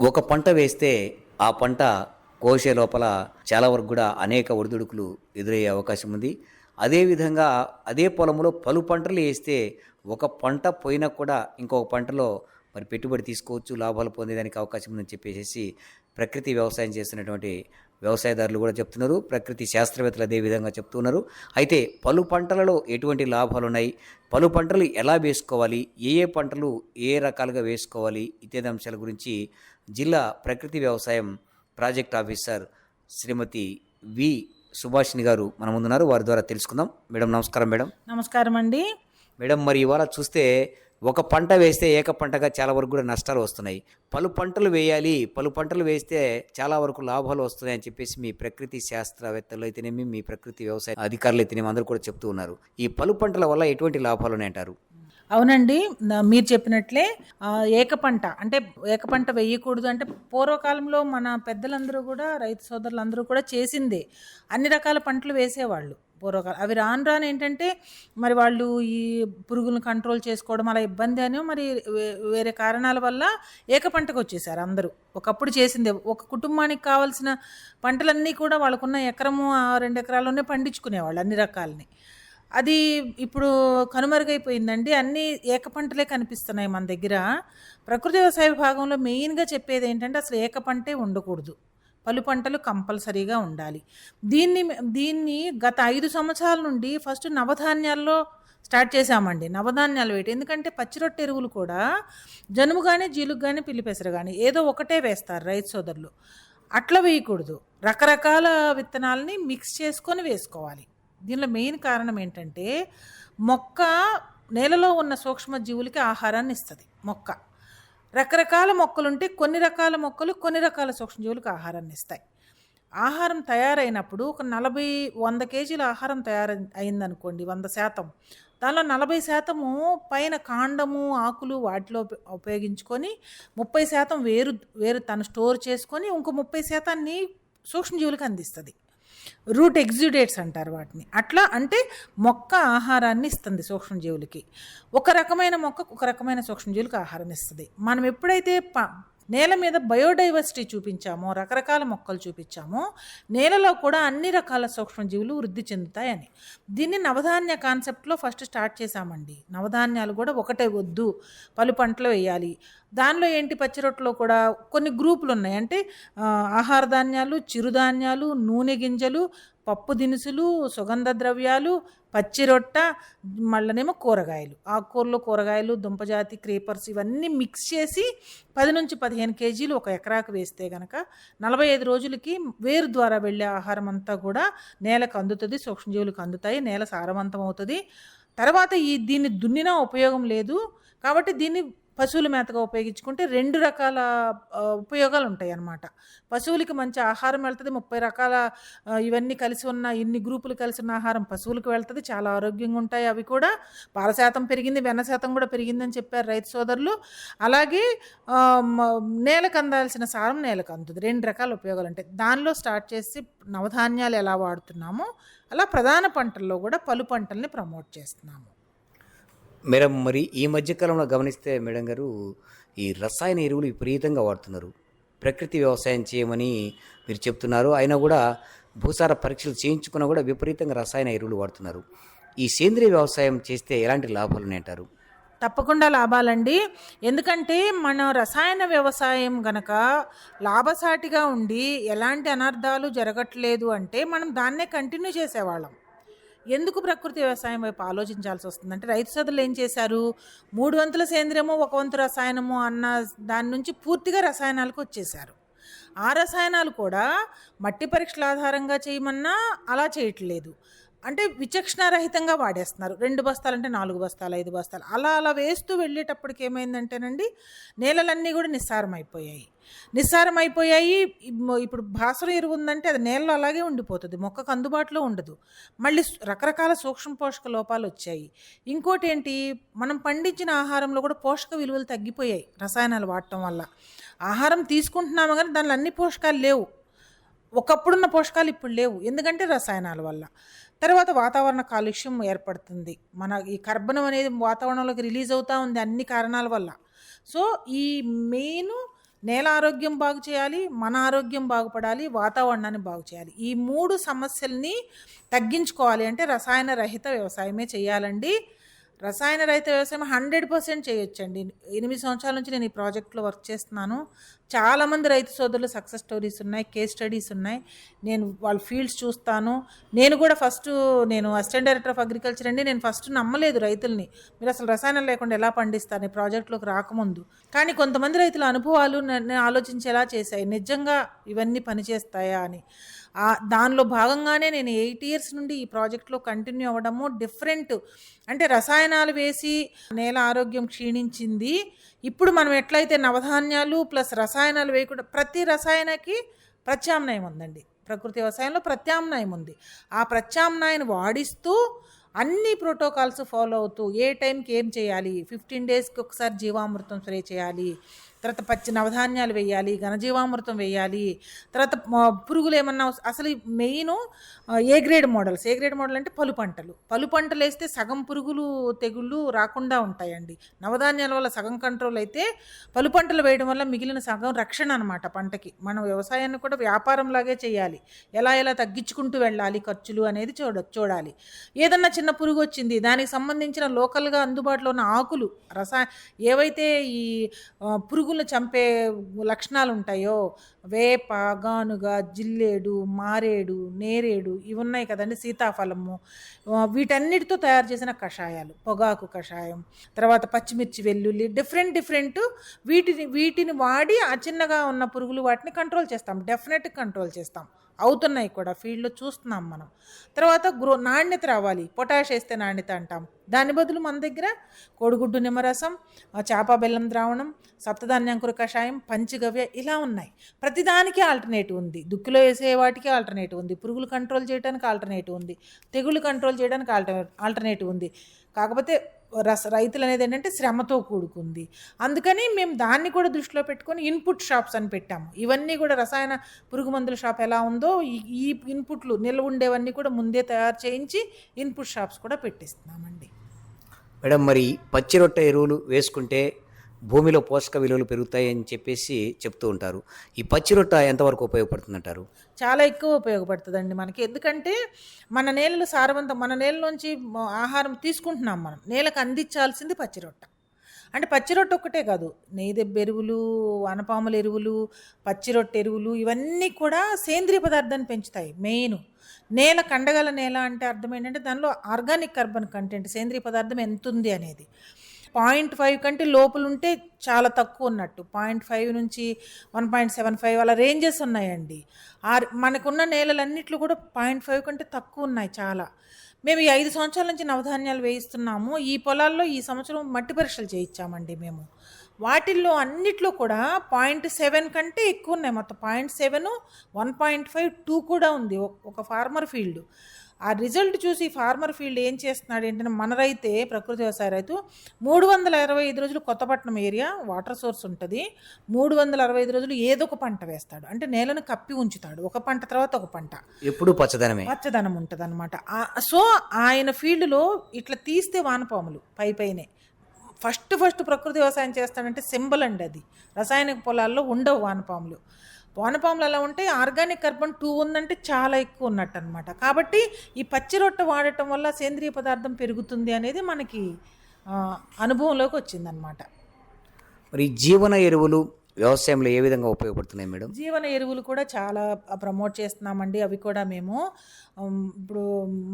ఒక పంట వేస్తే ఆ పంట కోసే లోపల చాలా వరకు కూడా అనేక ఒడిదుడుకులు ఎదురయ్యే అవకాశం ఉంది. అదేవిధంగా అదే పొలంలో పలు పంటలు వేస్తే ఒక పంట పోయినా కూడా ఇంకొక పంటలో మరి పెట్టుబడి తీసుకోవచ్చు లాభాలు పొందేదానికి అవకాశం ఉందని చెప్పేసి ప్రకృతి వ్యవసాయం చేస్తున్నటువంటి వ్యవసాయదారులు కూడా చెప్తున్నారు. ప్రకృతి శాస్త్రవేత్తలు అదే విధంగా చెప్తున్నారు అయితే పలు పంటలలో ఎటువంటి లాభాలు ఉన్నాయి? పలు పంటలు ఎలా వేసుకోవాలి? ఏ ఏ పంటలు ఏ రకాలుగా వేసుకోవాలి? ఇత్యాది అంశాల గురించి జిల్లా ప్రకృతి వ్యవసాయం project officer Shrimati V Subhashini గారు మన ముందున్నారు. వారి ద్వారా తెలుసుకుందాం. మేడం నమస్కారం మేడం. నమస్కారం అండి. మేడం మరి ఇవాళ చూస్తే ఒక పంట వేస్తే ఏక పంటగా చాలా వరకు కూడా నష్టాలు వస్తున్నాయి. పలు పంటలు వేయాలి పలు పంటలు వేస్తే చాలా వరకు లాభాలు వస్తున్నాయి అని చెప్పేసి మీ ప్రకృతి శాస్త్రవేత్తలు అయితేనేమి మీ ప్రకృతి వ్యవసాయ అధికారులు అయితేనేమి అందరూ కూడా చెప్తూ ఉన్నారు. ఈ పలు పంటల వల్ల ఎటువంటి లాభాలు ఉన్నాయంటారు? అవునండి. మీరు చెప్పినట్లే ఏకపంట ఏక పంట అంటే ఏక పంట వేయకూడదు అంటే పూర్వకాలంలో మన పెద్దలందరూ కూడా రైతు సోదరులందరూ కూడా చేసిందే. అన్ని రకాల పంటలు వేసేవాళ్ళు పూర్వకాలం అవి రాను రాను ఏంటంటే మరి వాళ్ళు ఈ పురుగులను కంట్రోల్ చేసుకోవడం అలా ఇబ్బంది అని మరి వే- వేరే కారణాల వల్ల ఏక పంటకు వచ్చేసారు అందరూ. ఒకప్పుడు చేసిందే. ఒక కుటుంబానికి కావాల్సిన పంటలన్నీ కూడా వాళ్ళకున్న ఎకరము ఆ రెండు ఎకరాల్లోనే పండించుకునేవాళ్ళు అన్ని రకాలని. అది ఇప్పుడు కనుమరుగైపోయిందండి. అన్ని ఏక పంటలే కనిపిస్తున్నాయి మన దగ్గర. ప్రకృతి వ్యవసాయ విభాగంలో మెయిన్గా చెప్పేది ఏంటంటే అసలు ఏక పంటే ఉండకూడదు. పలు పంటలు కంపల్సరీగా ఉండాలి. దీన్ని దీన్ని గత ఐదు సంవత్సరాల నుండి ఫస్ట్ నవధాన్యాల్లో స్టార్ట్ చేశామండి. నవధాన్యాలు వేయటం. ఎందుకంటే పచ్చి రొట్టె ఎరువులు కూడా జనుము కానీ జీలుగు కానీ పిల్లిపెసరు కానీ ఏదో ఒకటే వేస్తారు రైతు సోదరులు. అట్లా వేయకూడదు. రకరకాల విత్తనాలని మిక్స్ చేసుకొని వేసుకోవాలి. దీనిలో మెయిన్ కారణం ఏంటంటే మొక్క నేలలో ఉన్న సూక్ష్మజీవులకి ఆహారాన్ని ఇస్తుంది మొక్క. రకరకాల మొక్కలుంటే కొన్ని రకాల మొక్కలు కొన్ని రకాల సూక్ష్మజీవులకు ఆహారాన్ని ఇస్తాయి. ఆహారం తయారైనప్పుడు ఒక నలభై వంద కేజీల ఆహారం తయారు అయిందనుకోండి వంద శాతం. దానిలో నలభై శాతము పైన కాండము ఆకులు వాటిలో ఉపయోగించుకొని ముప్పై శాతం వేరు వేరు తను స్టోర్ చేసుకొని ఇంకో ముప్పై శాతాన్ని సూక్ష్మజీవులకు అందిస్తుంది. రూట్ ఎగ్జిడేట్స్ అంటారు వాటిని. అట్లా అంటే మొక్క ఆహారాన్ని ఇస్తుంది సూక్ష్మజీవులకి. ఒక రకమైన మొక్క ఒక రకమైన సూక్ష్మజీవులకు ఆహారం ఇస్తుంది. మనం ఎప్పుడైతే ప నేల మీద బయోడైవర్సిటీ చూపించాము రకరకాల మొక్కలు చూపించాము. నేలలో కూడా అన్ని రకాల సూక్ష్మజీవులు వృద్ధి చెందుతాయని. దీన్ని నవధాన్య కాన్సెప్ట్లో ఫస్ట్ స్టార్ట్ చేశామండి. నవధాన్యాలు కూడా ఒకటే వద్దు పలు పంటలు వేయాలి. దానిలో ఏంటి పచ్చి రొట్టెలో కూడా కొన్ని గ్రూపులు ఉన్నాయి. అంటే ఆహార ధాన్యాలు చిరుధాన్యాలు నూనె గింజలు పప్పు దినుసులు సుగంధ ద్రవ్యాలు పచ్చిరొట్ట మళ్ళనేమో కూరగాయలు. ఆకుకూరలు కూరగాయలు దుంపజాతి క్రీపర్స్ ఇవన్నీ మిక్స్ చేసి పది నుంచి పదిహేను కేజీలు ఒక ఎకరాకు వేస్తే గనక నలభై ఐదు రోజులకి వేరు ద్వారా వెళ్ళే ఆహారం అంతా కూడా నేలకు అందుతుంది సూక్ష్మజీవులకు అందుతాయి నేల సారవంతం అవుతుంది. తర్వాత ఈ దీన్ని దున్నినా ఉపయోగం లేదు. కాబట్టి దీన్ని పశువుల మేతగా ఉపయోగించుకుంటే రెండు రకాల ఉపయోగాలు ఉంటాయి అన్నమాట పశువులకి మంచి ఆహారం వెళ్తుంది ముప్పై రకాల ఇవన్నీ కలిసి ఉన్న ఇన్ని గ్రూపులు కలిసి ఉన్న ఆహారం పశువులకు వెళ్తుంది చాలా ఆరోగ్యంగా ఉంటాయి అవి కూడా. పాల శాతం పెరిగింది వెన్న శాతం కూడా పెరిగిందని చెప్పారు రైతు సోదరులు. అలాగే నేలకు అందాల్సిన సారం నేలకు అందుతుంది. రెండు రకాల ఉపయోగాలు ఉంటాయి దానిలో స్టార్ట్ చేసి నవధాన్యాలు ఎలా వాడుతున్నామో అలా ప్రధాన పంటల్లో కూడా పలు పంటల్ని ప్రమోట్ చేస్తున్నాము. మేడం మరి ఈ మధ్యకాలంలో గమనిస్తే మేడం గారు ఈ రసాయన ఎరువులు విపరీతంగా వాడుతున్నారు. ప్రకృతి వ్యవసాయం చేయమని మీరు చెప్తున్నారు. అయినా కూడా భూసార పరీక్షలు చేయించుకున్నా కూడా విపరీతంగా రసాయన ఎరువులు వాడుతున్నారు. ఈ సేంద్రియ వ్యవసాయం చేస్తే ఎలాంటి లాభాలు ఉన్నాయంటారు తప్పకుండా లాభాలండి. ఎందుకంటే మన రసాయన వ్యవసాయం గనక లాభసాటిగా ఉండి ఎలాంటి అనర్థాలు జరగట్లేదు అంటే మనం దాన్నే కంటిన్యూ చేసేవాళ్ళం. ఎందుకు ప్రకృతి వ్యవసాయం వైపు ఆలోచించాల్సి వస్తుంది? అంటే రైతు సోదరులు ఏం చేశారు? మూడు వంతుల సేంద్రియము ఒక వంతు రసాయనము అన్న దాని నుంచి పూర్తిగా రసాయనాలకు వచ్చేసారు ఆ రసాయనాలు కూడా మట్టి పరీక్షల ఆధారంగా చేయమన్నా అలా చేయట్లేదు. అంటే విచక్షణారహితంగా వాడేస్తున్నారు. రెండు బస్తాలు అంటే నాలుగు బస్తాలు ఐదు బస్తాలు. అలా అలా వేస్తూ వెళ్ళేటప్పటికి ఏమైందంటేనండి నేలలన్నీ కూడా నిస్సారం అయిపోయాయి నిస్సారం అయిపోయాయి ఇప్పుడు భాసర ఎరువు ఉందంటే అది నేలలో అలాగే ఉండిపోతుంది మొక్కకు అందుబాటులో ఉండదు. మళ్ళీ రకరకాల సూక్ష్మ పోషక లోపాలు వచ్చాయి. ఇంకోటి ఏంటి మనం పండించిన ఆహారంలో కూడా పోషక విలువలు తగ్గిపోయాయి రసాయనాలు వాడటం వల్ల. ఆహారం తీసుకుంటున్నాము కానీ దానిలో అన్ని పోషకాలు లేవు. ఒకప్పుడున్న పోషకాలు ఇప్పుడు లేవు. ఎందుకంటే రసాయనాల వల్ల. తర్వాత వాతావరణ కాలుష్యం ఏర్పడుతుంది. మన ఈ కర్బనం అనేది వాతావరణంలోకి రిలీజ్ అవుతూ ఉంది అన్ని కారణాల వల్ల. సో ఈ మెయిన్ నేల ఆరోగ్యం బాగు చేయాలి మన ఆరోగ్యం బాగుపడాలి వాతావరణాన్ని బాగు చేయాలి. ఈ మూడు సమస్యల్ని తగ్గించుకోవాలి అంటే రసాయన రహిత వ్యవసాయమే చేయాలండి. రసాయన రైతు వ్యవసాయం హండ్రెడ్ పర్సెంట్ చేయొచ్చండి. ఎనిమిది సంవత్సరాల నుంచి నేను ఈ ప్రాజెక్ట్లో వర్క్ చేస్తున్నాను. చాలామంది రైతు సోదరులు సక్సెస్ స్టోరీస్ ఉన్నాయి కేస్ స్టడీస్ ఉన్నాయి. నేను వాళ్ళ ఫీల్డ్స్ చూస్తాను. నేను కూడా ఫస్ట్ నేను అసిస్టెంట్ డైరెక్టర్ ఆఫ్ అగ్రికల్చర్ అండి. నేను ఫస్ట్ నమ్మలేదు రైతుల్ని. మీరు అసలు రసాయనం లేకుండా ఎలా పండిస్తారు ఈ ప్రాజెక్టులోకి రాకముందు. కానీ కొంతమంది రైతుల అనుభవాలు నేను ఆలోచించేలా చేశాయి. నిజంగా ఇవన్నీ పనిచేస్తాయా అని. దానిలో భాగంగానే నేను ఎయిట్ ఇయర్స్ నుండి ఈ ప్రాజెక్ట్లో కంటిన్యూ అవ్వడము డిఫరెంట్. అంటే రసాయనాలు వేసి నేల ఆరోగ్యం క్షీణించింది. ఇప్పుడు మనం ఎట్లయితే నవధాన్యాలు ప్లస్ రసాయనాలు వేయకుండా ప్రతి రసాయనకి ప్రత్యామ్నాయం ఉందండి. ప్రకృతి వ్యవసాయంలో ప్రత్యామ్నాయం ఉంది. ఆ ప్రత్యామ్నాయాన్ని వాడిస్తూ అన్ని ప్రోటోకాల్స్ ఫాలో అవుతూ ఏ టైంకి ఏం చేయాలి? ఫిఫ్టీన్ డేస్కి ఒకసారి జీవామృతం స్ప్రే చేయాలి. తర్వాత పచ్చి నవధాన్యాలు వేయాలి ఘనజీవామృతం వేయాలి. తర్వాత పురుగులు ఏమన్నా అసలు main A grade models? A grade model అంటే పలు పంటలు. పలు పంటలు వేస్తే సగం పురుగులు తెగుళ్ళు రాకుండా ఉంటాయండి. నవధాన్యాల వల్ల సగం కంట్రోల్ అయితే పలు పంటలు వేయడం వల్ల మిగిలిన సగం రక్షణ అనమాట పంటకి. మనం వ్యవసాయాన్ని కూడా వ్యాపారంలాగే చేయాలి. ఎలా ఎలా తగ్గించుకుంటూ వెళ్ళాలి ఖర్చులు అనేది చూడ చూడాలి. ఏదన్నా చిన్న పురుగు వచ్చింది దానికి సంబంధించిన లోకల్గా అందుబాటులో ఉన్న ఆకులు రసా ఏవైతే ఈ పురుగులు జంతువులు చంపే లక్షణాలు ఉంటాయో వేప గానుగ జిల్లేడు మారేడు నేరేడు ఇవి ఉన్నాయి కదండి సీతాఫలము. వీటన్నిటితో తయారు చేసిన కషాయాలు పొగాకు కషాయం తర్వాత పచ్చిమిర్చి వెల్లుల్లి డిఫరెంట్ డిఫరెంట్ వీటిని వీటిని వాడి ఆ చిన్నగా ఉన్న పురుగులు వాటిని కంట్రోల్ చేస్తాం డెఫినెట్ కంట్రోల్ చేస్తాం. అవుతున్నాయి కూడా ఫీల్డ్లో చూస్తున్నాం మనం. తర్వాత గ్రో నాణ్యత రావాలి. పొటాష్ వేస్తే నాణ్యత అంటాం. దాని బదులు మన దగ్గర కోడిగుడ్డు నిమ్మరసం చేప బెల్లం ద్రావణం సప్తధాన్యాంకుర కషాయం పంచగవ్య ఇలా ఉన్నాయి. ప్రతిదానికి ఆల్టర్నేటివ్ ఉంది. దుక్కిలో వేసే వాటికి ఆల్టర్నేటివ్ ఉంది. పురుగులు కంట్రోల్ చేయడానికి ఆల్టర్నేటివ్ ఉంది. తెగులు కంట్రోల్ చేయడానికి ఆల్టర్ ఆల్టర్నేటివ్ ఉంది. కాకపోతే రస రైతులు అనేది ఏంటంటే శ్రమతో కూడుకుంది. అందుకని మేము దాన్ని కూడా దృష్టిలో పెట్టుకొని ఇన్పుట్ షాప్స్ అని పెట్టాము. ఇవన్నీ కూడా రసాయన పురుగు మందుల షాప్ ఎలా ఉందో ఈ ఇన్పుట్లు నిల్వ ఉండేవన్నీ కూడా ముందే తయారు చేయించి ఇన్పుట్ షాప్స్ కూడా పెట్టిస్తున్నామండి. మేడం మరి పచ్చి రొట్టె ఎరువులు వేసుకుంటే భూమిలో పోషక విలువలు పెరుగుతాయి అని చెప్పేసి చెప్తూ ఉంటారు. ఈ పచ్చి రొట్టె ఎంతవరకు ఉపయోగపడుతుందంటారు? చాలా ఎక్కువ ఉపయోగపడుతుందండి మనకి. ఎందుకంటే మన నేలలు సారవంతం మన నేలలోంచి నుంచి ఆహారం తీసుకుంటున్నాం మనం. నేలకు అందించాల్సింది పచ్చి రొట్ట. అంటే పచ్చి రొట్టె ఒక్కటే కాదు. నెయ్యిదెబ్బ ఎరువులు వనపాముల ఎరువులు పచ్చి రొట్టె ఎరువులు ఇవన్నీ కూడా సేంద్రియ పదార్థాన్ని పెంచుతాయి. మెయిన్ నేల కండగల నేల అంటే అర్థం ఏంటంటే దానిలో ఆర్గానిక్ కార్బన్ కంటెంట్ సేంద్రియ పదార్థం ఎంత ఉంది అనేది. పాయింట్ ఫైవ్ కంటే లోపల ఉంటే చాలా తక్కువ ఉన్నట్టు పాయింట్ ఫైవ్ నుంచి వన్ పాయింట్ సెవెన్ ఫైవ్ అలా రేంజెస్ ఉన్నాయండి. ఆ మనకున్న నేలలన్నిట్లో కూడా పాయింట్ ఫైవ్ కంటే తక్కువ ఉన్నాయి చాలా. మేము ఈ ఐదు సంవత్సరాల నుంచి నవధాన్యాలు వేయిస్తున్నాము. ఈ పొలాల్లో ఈ సంవత్సరం మట్టి పరీక్షలు చేయించామండి మేము. వాటిల్లో అన్నిట్లో కూడా పాయింట్ సెవెన్ కంటే ఎక్కువ ఉన్నాయి మొత్తం point seven one point five two కూడా ఉంది. ఒక- ఒక ఫార్మర్ ఫీల్డ్. ఆ రిజల్ట్ చూసి ఫార్మర్ ఫీల్డ్ ఏం చేస్తున్నాడు ఏంటంటే మన రైతే ప్రకృతి వ్యవసాయ రైతు మూడు వందల అరవై ఐదు రోజులు కొత్తపట్నం ఏరియా వాటర్ సోర్స్ ఉంటుంది. మూడు వందల అరవై ఐదు రోజులు ఏదో ఒక పంట వేస్తాడు. అంటే నేలను కప్పి ఉంచుతాడు. ఒక పంట తర్వాత ఒక పంట. ఎప్పుడు పచ్చదనమే. పచ్చదనం ఉంటుంది అనమాట సో ఆయన ఫీల్డ్లో ఇట్లా తీస్తే వానపాములు పై పైనే. ఫస్ట్ ఫస్ట్ ప్రకృతి వ్యవసాయం చేస్తాడంటే సింబల్ అండి అది. రసాయనిక పొలాల్లో ఉండవు వానపాములు. వానపాములు అలా ఉంటే ఆర్గానిక్ కార్బన్ టూ ఉందంటే చాలా ఎక్కువ ఉన్నట్టు అనమాట కాబట్టి ఈ పచ్చి రొట్టె వాడటం వల్ల సేంద్రియ పదార్థం పెరుగుతుంది అనేది మనకి అనుభవంలోకి వచ్చిందనమాట మరి జీవన ఎరువులు వ్యవసాయంలో ఏ విధంగా ఉపయోగపడుతున్నాయి మేడం? జీవన ఎరువులు కూడా చాలా ప్రమోట్ చేస్తున్నామండి. అవి కూడా మేము ఇప్పుడు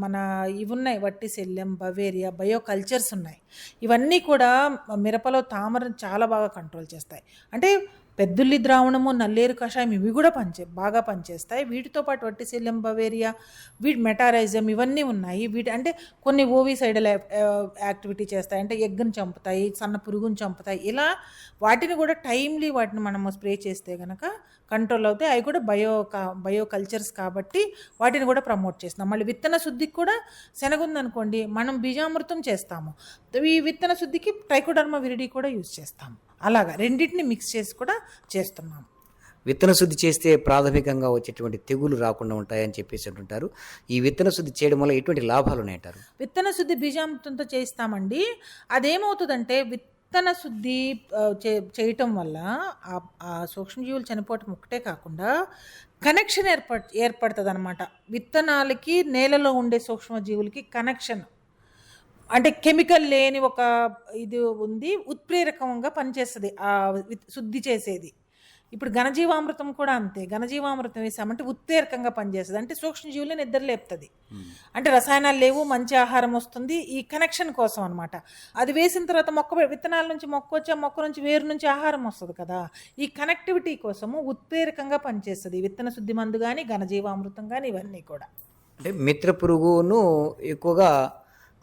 మన ఇవి ఉన్నాయి వట్టి శల్యం బవేరియా బయో కల్చర్స్ ఉన్నాయి. ఇవన్నీ కూడా మిరపలో తామరం చాలా బాగా కంట్రోల్ చేస్తాయి. అంటే పెద్దుల్లి ద్రావణము నల్లేరు కషాయం ఇవి కూడా పనిచే బాగా పనిచేస్తాయి. వీటితో పాటు వట్టి శల్యం బవేరియా వీటి మెటారైజం ఇవన్నీ ఉన్నాయి. వీటి అంటే కొన్ని ఓవిసైడల్ యాక్టివిటీ చేస్తాయి. అంటే ఎగ్గును చంపుతాయి సన్న పురుగును చంపుతాయి. ఇలా వాటిని కూడా టైమ్లీ వాటిని మనము స్ప్రే చేస్తే కనుక కంట్రోల్ అవుతాయి. అవి కూడా బయో కా బయో కల్చర్స్ కాబట్టి వాటిని కూడా ప్రమోట్ చేస్తున్నాం. మళ్ళీ విత్తన శుద్ధికి కూడా శనగ ఉందనుకోండి మనం బీజామృతం చేస్తాము. ఈ విత్తన శుద్ధికి ట్రైకోడర్మా విరిడి కూడా యూజ్ చేస్తాము. అలాగా రెండింటిని మిక్స్ చేసి కూడా చేస్తున్నాము. విత్తన శుద్ధి చేస్తే ప్రాథమికంగా వచ్చేటువంటి తెగులు రాకుండా ఉంటాయని చెప్పేసి అంటుంటారు. ఈ విత్తన శుద్ధి చేయడం వల్ల ఎటువంటి లాభాలు ఉన్నాయంటారు? విత్తన శుద్ధి బీజామృతంతో చేయిస్తామండి. అదేమవుతుందంటే విత్ విత్తన శుద్ధి చే చేయటం వల్ల ఆ- సూక్ష్మజీవులు చనిపోవటం ఒకటే కాకుండా కనెక్షన్ ఏర్పడ్ ఏర్పడుతుంది అనమాట విత్తనాలకి నేలలో ఉండే సూక్ష్మజీవులకి కనెక్షన్ అంటే కెమికల్ లేని ఒక ఇది ఉంది ఉత్ప్రేరకంగా పనిచేస్తుంది ఆ విత్- శుద్ధి చేసేది. ఇప్పుడు ఘనజీవామృతం కూడా అంతే. ఘనజీవామృతం వేసామంటే ఉత్ప్రేరకంగా పనిచేస్తుంది. అంటే సూక్ష్మజీవులు నిద్ర లేపుతుంది. అంటే రసాయనాలు లేవు మంచి ఆహారం వస్తుంది. ఈ కనెక్షన్ కోసం అనమాట అది వేసిన తర్వాత మొక్క విత్తనాల నుంచి మొక్క వచ్చి మొక్క నుంచి వేరు నుంచి ఆహారం వస్తుంది కదా. ఈ కనెక్టివిటీ కోసము ఉత్ప్రేరకంగా పనిచేస్తుంది. విత్తన శుద్ధి మందు కానీ ఘనజీవామృతం కానీ ఇవన్నీ కూడా. అంటే మిత్ర పురుగును ఎక్కువగా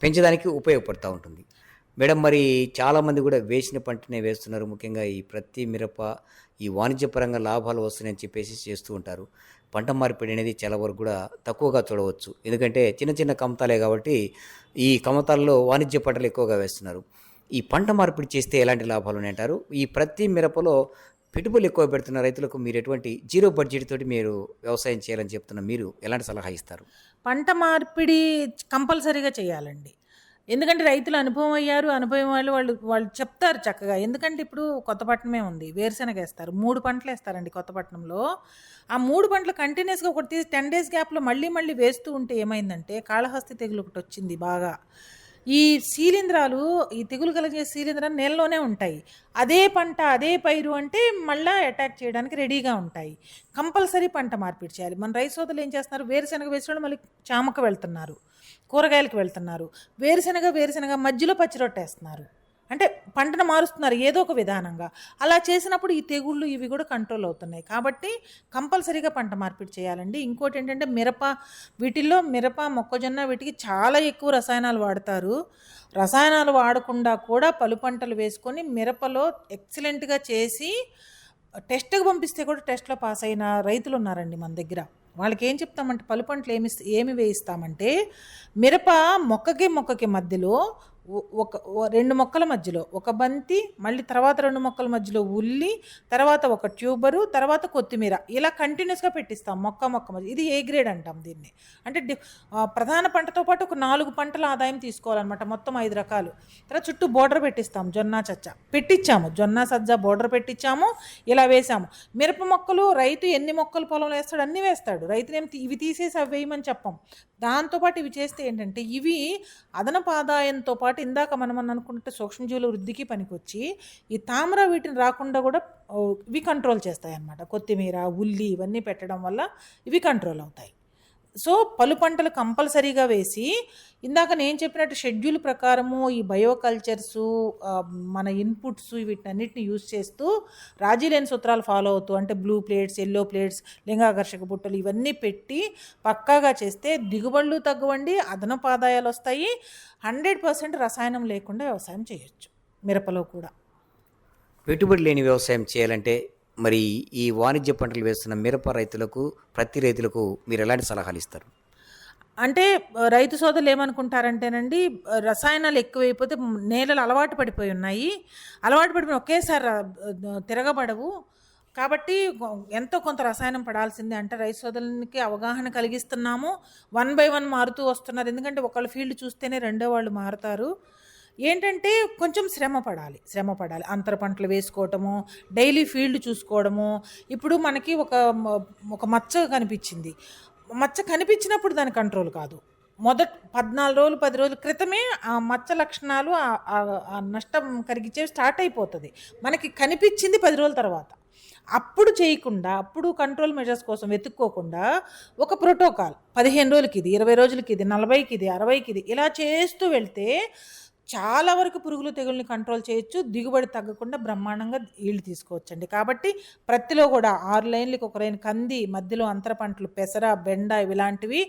పెంచడానికి ఉపయోగపడుతూ ఉంటుంది. మేడం మరి చాలామంది కూడా వేసిన పంటనే వేస్తున్నారు. ముఖ్యంగా ఈ ప్రతి మిరప ఈ వాణిజ్యపరంగా లాభాలు వస్తున్నాయని చెప్పేసి చేస్తూ ఉంటారు. పంట మార్పిడి అనేది చాలా వరకు కూడా తక్కువగా చూడవచ్చు. ఎందుకంటే చిన్న చిన్న కమతాలే కాబట్టి ఈ కమతాల్లో వాణిజ్య పంటలు ఎక్కువగా వేస్తున్నారు. ఈ పంట మార్పిడి చేస్తే ఎలాంటి లాభాలు ఉన్నాయంటారు? ఈ ప్రతి మిరపలో పెట్టుబడులు ఎక్కువ పెడుతున్న రైతులకు మీరు ఎటువంటి జీరో బడ్జెట్ తోటి మీరు వ్యవసాయం చేయాలని చెప్తున్న మీరు ఎలాంటి సలహా ఇస్తారు? పంట మార్పిడి కంపల్సరీగా చేయాలండి. ఎందుకంటే రైతులు అనుభవం అయ్యారు అనుభవం వాళ్ళు వాళ్ళు వాళ్ళు చెప్తారు చక్కగా. ఎందుకంటే ఇప్పుడు కొత్తపట్నమే ఉంది వేరుశెనగ వేస్తారు మూడు పంటలు వేస్తారండి కొత్తపట్నంలో ఆ మూడు పంటలు కంటిన్యూస్గా ఒకటి తీసి టెన్ డేస్ గ్యాప్లో మళ్ళీ మళ్ళీ వేస్తూ ఉంటే ఏమైందంటే కాళహస్తి తెగులు ఒకటి వచ్చింది బాగా. ఈ శీలింధ్రాలు ఈ తెగులు కలిగే శీలింధ్రాలు నేలలోనే ఉంటాయి. అదే పంట అదే పైరు అంటే మళ్ళీ అటాక్ చేయడానికి రెడీగా ఉంటాయి. కంపల్సరీ పంట మార్పిడి చేయాలి. మన రైస్ సోదరులు ఏం చేస్తున్నారు? వేరుశెనగ వేసిన మళ్ళీ చామకు వెళ్తున్నారు. కూరగాయలకు వెళ్తున్నారు. వేరుశెనగ వేరుశెనగ మధ్యలో పచ్చిరొట్టేస్తున్నారు అంటే పంటను మారుస్తున్నారు ఏదో ఒక విధానంగా. అలా చేసినప్పుడు ఈ తెగుళ్ళు ఇవి కూడా కంట్రోల్ అవుతున్నాయి. కాబట్టి కంపల్సరీగా పంట మార్పిడి చేయాలండి. ఇంకోటి ఏంటంటే మిరప వీటిల్లో మిరప మొక్కజొన్న వీటికి చాలా ఎక్కువ రసాయనాలు వాడతారు. రసాయనాలు వాడకుండా కూడా పలు పంటలు వేసుకొని మిరపలో ఎక్సలెంట్గా చేసి టెస్ట్కి పంపిస్తే కూడా టెస్ట్లో పాస్ అయిన రైతులు ఉన్నారండి మన దగ్గర. వాళ్ళకి ఏం చెప్తామంటే పలు పంటలు ఏమి ఏమి వేయిస్తామంటే మిరప మొక్కకి మొక్కకి మధ్యలో ఒక రెండు మొక్కల మధ్యలో. ఒక బంతి మళ్ళీ తర్వాత రెండు మొక్కల మధ్యలో ఉల్లి తర్వాత ఒక ట్యూబరు తర్వాత కొత్తిమీర. ఇలా కంటిన్యూస్గా పెట్టిస్తాం మొక్క మొక్క మధ్య. ఇది ఏ గ్రేడ్ అంటాం దీన్ని? అంటే ప్రధాన పంటతో పాటు ఒక నాలుగు పంటల ఆదాయం తీసుకోవాలన్నమాట మొత్తం ఐదు రకాలు. తర్వాత చుట్టూ బోర్డర్ పెట్టిస్తాం జొన్న చచ్చ. పెట్టించాము జొన్న సజ్జ బోర్డర్ పెట్టించాము ఇలా వేసాము. మిరప మొక్కలు రైతు ఎన్ని మొక్కలు పొలంలో వేస్తాడు అన్నీ వేస్తాడు. రైతునేం తీ- ఇవి తీసేసి అవి వేయమని చెప్పం. దాంతోపాటు ఇవి చేస్తే ఏంటంటే ఇవి అదనపు ఆదాయంతో పాటు ఇందాక మనం అనుకుంటే సూక్ష్మజీవుల వృద్ధికి పనికొచ్చి ఈ తామర వీటిని రాకుండా కూడా ఇవి కంట్రోల్ చేస్తాయి అన్నమాట కొత్తిమీర ఉల్లి ఇవన్నీ పెట్టడం వల్ల ఇవి కంట్రోల్ అవుతాయి. సో పలు పంటలు కంపల్సరీగా వేసి ఇందాక నేను చెప్పినట్టు షెడ్యూల్ ప్రకారము ఈ బయోకల్చర్సు మన ఇన్పుట్స్ వీటన్నిటిని యూజ్ చేస్తూ రాజీ లేని సూత్రాలు ఫాలో అవుతూ అంటే బ్లూ ప్లేట్స్ ఎల్లో ప్లేట్స్ లింగాకర్షక బుట్టలు ఇవన్నీ పెట్టి పక్కాగా చేస్తే దిగుబడులు తగ్గవండి అదనపు ఆదాయాలు వస్తాయి. హండ్రెడ్ పర్సెంట్ రసాయనం లేకుండా వ్యవసాయం చేయొచ్చు మిరపలో కూడా. పెట్టుబడి లేని వ్యవసాయం చేయాలంటే మరి ఈ వాణిజ్య పంటలు వేస్తున్న మిరప రైతులకు ప్రతి రైతులకు మీరు ఎలాంటి సలహాలు ఇస్తారు? అంటే రైతు సోదరులు ఏమనుకుంటారంటేనండి రసాయనాలు ఎక్కువైపోతే నేలలు అలవాటు పడిపోయి ఉన్నాయి. అలవాటు పడిపోయి ఒకేసారి తిరగబడవు. కాబట్టి ఎంతో కొంత రసాయనం పడాల్సిందే. అంటే రైతు సోదరులకి అవగాహన కలిగిస్తున్నాము. వన్ బై వన్ మారుతూ వస్తున్నారు. ఎందుకంటే ఒకళ్ళ ఫీల్డ్ చూస్తేనే రెండో వాళ్ళు మారుతారు. ఏంటంటే కొంచెం శ్రమ పడాలి శ్రమ పడాలి. అంతర పంటలు వేసుకోవటము డైలీ ఫీల్డ్ చూసుకోవడము. ఇప్పుడు మనకి ఒక ఒక మచ్చ కనిపించింది. మచ్చ కనిపించినప్పుడు దాని కంట్రోల్ కాదు. మొదట పద్నాలుగు రోజులు పది రోజుల క్రితమే ఆ మచ్చ లక్షణాలు ఆ- నష్టం కరిగించే స్టార్ట్ అయిపోతుంది. మనకి కనిపించింది పది రోజుల తర్వాత. అప్పుడు చేయకుండా అప్పుడు కంట్రోల్ మెజర్స్ కోసం వెతుక్కోకుండా ఒక ప్రోటోకాల్ పదిహేను రోజులకి ఇది ఇరవై రోజులకి ఇది నలభైకి ఇది అరవైకి ఇది ఇలా చేస్తూ వెళ్తే చాలా వరకు పురుగులు తెగుల్ని కంట్రోల్ చేయొచ్చు. దిగుబడి తగ్గకుండా బ్రహ్మాండంగా ఈళ్ళు తీసుకోవచ్చండి. కాబట్టి ప్రతిలో కూడా ఆరు లైన్లకి ఒక లైన్ కంది మధ్యలో అంతర పంటలు పెసర బెండ ఇలాంటివి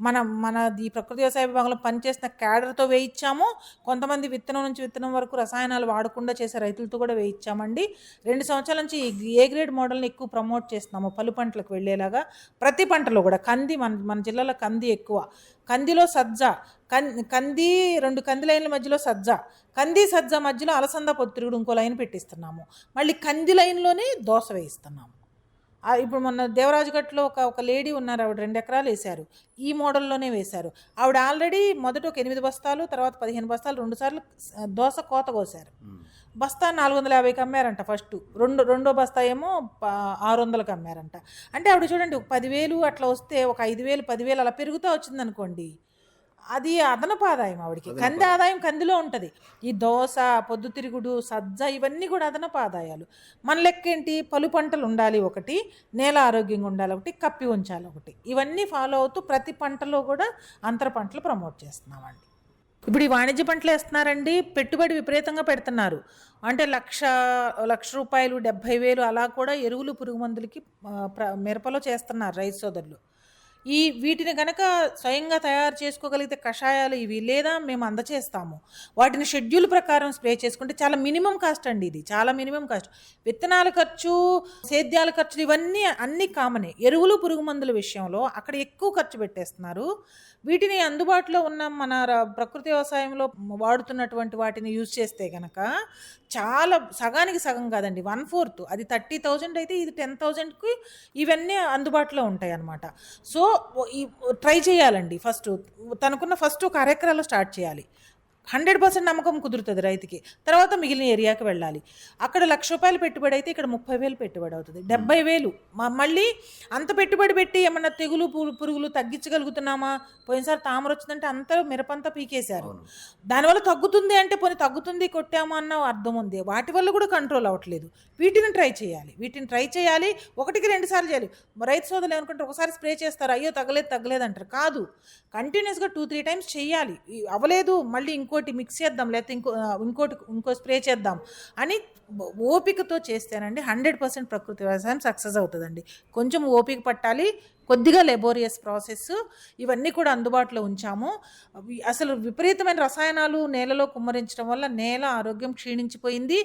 మనం మన ఈ ప్రకృతి వ్యవసాయ విభాగంలో పనిచేసిన క్యాడర్తో వేయించాము కొంతమంది విత్తనం నుంచి విత్తనం వరకు రసాయనాలు వాడకుండా చేసే రైతులతో కూడా వేయించామండి రెండు సంవత్సరాల నుంచి ఏ గ్రేడ్ మోడల్ని ఎక్కువ ప్రమోట్ చేస్తున్నాము పలు పంటలకు వెళ్ళేలాగా ప్రతి పంటలో కూడా కంది మన మన జిల్లాలో కంది ఎక్కువ. కందిలో సజ్జ కం కంది రెండు కంది లైన్ల మధ్యలో సజ్జ కంది సజ్జ మధ్యలో అలసంద పొత్తిరుగుడు ఇంకో లైన్ పెట్టిస్తున్నాము. మళ్ళీ కంది లైన్లోనే దోశ వేయిస్తున్నాము. ఇప్పుడు మొన్న దేవరాజుగట్లో ఒక ఒక లేడీ ఉన్నారు ఆవిడ రెండు ఎకరాలు వేశారు. ఈ మోడల్లోనే వేశారు. ఆవిడ ఆల్రెడీ మొదట ఒక ఎనిమిది బస్తాలు తర్వాత పదిహేను బస్తాలు రెండు సార్లు దోస కోత కోసారు బస్తా నాలుగు వందల యాభైకి అమ్మారంట ఫస్ట్. రెండు రెండో బస్తా ఏమో ఆరు వందలకి అమ్మారంట అంటే ఆవిడ చూడండి ఒక పదివేలు అట్లా వస్తే ఒక ఐదు వేలు పదివేలు అలా పెరుగుతూ వచ్చిందనుకోండి అది అదనపు ఆదాయం ఆవిడకి కంది ఆదాయం కందిలో ఉంటుంది. ఈ దోస పొద్దుతిరుగుడు సజ్జ ఇవన్నీ కూడా అదనపు ఆదాయాలు మన లెక్క ఏంటి పలు పంటలు ఉండాలి ఒకటి నేల ఆరోగ్యంగా ఉండాలి ఒకటి కప్పి ఉంచాలి ఒకటి. ఇవన్నీ ఫాలో అవుతూ ప్రతి పంటలో కూడా అంతర పంటలు ప్రమోట్ చేస్తున్నామండి ఇప్పుడు ఈ వాణిజ్య పంటలు వేస్తున్నారండి పెట్టుబడి విపరీతంగా పెడుతున్నారు. అంటే లక్ష లక్ష రూపాయలు డెబ్భై వేలు అలా కూడా ఎరువులు పురుగు మందులకి మిరపలో చేస్తున్నారు రైతు సోదరులు. ఈ వీటిని కనుక స్వయంగా తయారు చేసుకోగలిగితే కషాయాలు ఇవి లేదా మేము అందచేస్తాము. వాటిని షెడ్యూల్ ప్రకారం స్ప్రే చేసుకుంటే చాలా మినిమం కాస్ట్ అండి ఇది. చాలా మినిమం కాస్ట్. విత్తనాల ఖర్చు సేద్యాల ఖర్చులు ఇవన్నీ అన్ని కామనే. ఎరువులు పురుగు మందుల విషయంలో అక్కడ ఎక్కువ ఖర్చు పెట్టేస్తున్నారు. వీటిని అందుబాటులో ఉన్న మన ప్రకృతి వ్యవసాయంలో వాడుతున్నటువంటి వాటిని యూజ్ చేస్తే కనుక చాలా సగానికి సగం కాదండి వన్ ఫోర్త్. అది థర్టీ థౌజండ్ అయితే ఇది టెన్ థౌజండ్కి ఇవన్నీ అందుబాటులో ఉంటాయి అన్నమాట సో ఈ ట్రై చేయాలండి ఫస్ట్. తనకున్న ఫస్ట్ ఒక అరెకరాలో స్టార్ట్ చేయాలి. హండ్రెడ్ పర్సెంట్ నమ్మకం కుదురుతుంది రైతుకి. తర్వాత మిగిలిన ఏరియాకి వెళ్ళాలి. అక్కడ లక్ష రూపాయలు పెట్టుబడి అయితే ఇక్కడ ముప్పై వేలు పెట్టుబడి అవుతుంది. డెబ్బై వేలు. మళ్ళీ అంత పెట్టుబడి పెట్టి ఏమన్నా తెగులు పురుగులు తగ్గించగలుగుతున్నామా? పోయినసారి తామర వచ్చిందంటే అంతా మిరపంతా పీకేశారు. దానివల్ల తగ్గుతుంది అంటే పోనీ తగ్గుతుంది కొట్టాము అన్న అర్థం ఉంది. వాటి వల్ల కూడా కంట్రోల్ అవ్వట్లేదు. వీటిని ట్రై చేయాలి. వీటిని ట్రై చేయాలి. ఒకటికి రెండు సార్లు చేయాలి. రైతు సోదరులు ఏమనుకుంటారు? ఒకసారి స్ప్రే చేస్తారు. అయ్యో తగ్గలేదు తగ్గలేదు అంటారు. కాదు. కంటిన్యూస్గా టూ త్రీ టైమ్స్ చేయాలి అవ్వలేదు మళ్ళీ ఇంకోటి మిక్స్ చేద్దాం లేకపోతే ఇంకో ఇంకోటి ఇంకో స్ప్రే చేద్దాం అని ఓపికతో చేస్తేనండి హండ్రెడ్ పర్సెంట్ ప్రకృతి వ్యవసాయం సక్సెస్ అవుతుందండి. కొంచెం ఓపిక పట్టాలి కొద్దిగా లెబోరియస్ ప్రాసెస్ ఇవన్నీ కూడా అందుబాటులో ఉంచాము. అసలు విపరీతమైన రసాయనాలు నేలలో కుమ్మరించడం వల్ల నేల ఆరోగ్యం క్షీణించిపోయింది.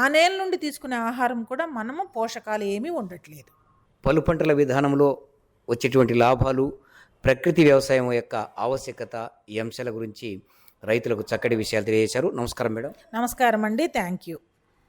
ఆ నేల నుండి తీసుకునే ఆహారం కూడా మనము పోషకాలు ఏమీ ఉండట్లేదు. పలు పంటల విధానంలో వచ్చేటువంటి లాభాలు ప్రకృతి వ్యవసాయం యొక్క ఆవశ్యకత ఈ అంశాల గురించి రైతులకు చక్కటి విషయాలు తెలియజేశారు. నమస్కారం మేడం. నమస్కారం అండి థ్యాంక్ యూ.